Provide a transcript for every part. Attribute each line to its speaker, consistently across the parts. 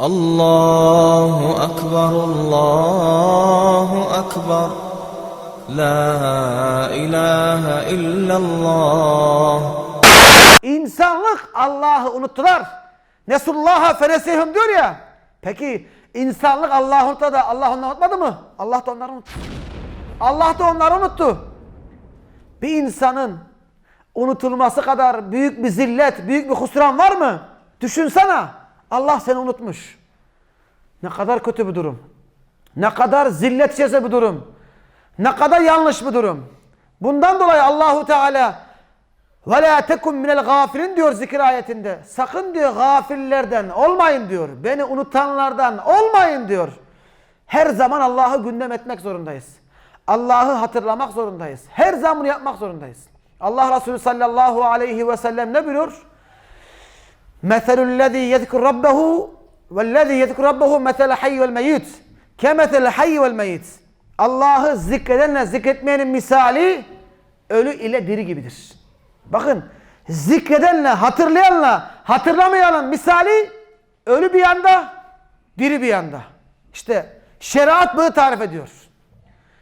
Speaker 1: الله أكبر الله أكبر لا إله إلا الله
Speaker 2: İnsanlık Allah'ı unuttular. Nesullaha fenesihum diyor ya. Peki insanlık Allah'ı unuttu da Allah onları unutmadı mı? Allah da onları unuttu. Allah da onları unuttu. Bir insanın unutulması kadar büyük bir zillet, büyük bir husran var mı? Düşünsene. Allah seni unutmuş. Ne kadar kötü bir durum. Ne kadar zillet bir durum. Ne kadar yanlış bir durum. Bundan dolayı Allahu Teala ve la tekun minel gafilin diyor zikir ayetinde. Sakın diyor gafillerden olmayın diyor. Beni unutanlardan olmayın diyor. Her zaman Allah'ı gündem etmek zorundayız. Allah'ı hatırlamak zorundayız. Her zaman bunu yapmak zorundayız. Allah Resulü sallallahu aleyhi ve sellem ne buyuruyor? مَثَلُ الَّذ۪ي يَذْكُرْ رَبَّهُ وَالَّذ۪ي يَذْكُرْ رَبَّهُ مَثَلَ حَيِّ وَالْمَيِّتِ كَمَثَلَ حَيِّ وَالْمَيِّتِ Allah'ı zikredenle zikretmeyenin misali ölü ile diri gibidir. Bakın zikredenle hatırlayanla hatırlamayanın misali ölü bir yanda diri bir yanda. İşte şeriat böyle tarif ediyor.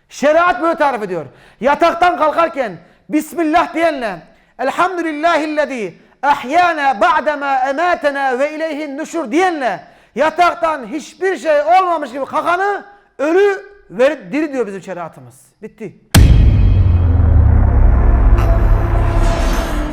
Speaker 2: Şeriat böyle tarif ediyor. Yataktan kalkarken Bismillah diyenle Elhamdülillahillezî ahyana ba'dema ematena ve ileyhin nuşur diyenle yataktan hiçbir şey olmamış gibi kalkanı ölü verip diri diyor bizim şeriatımız. Bitti.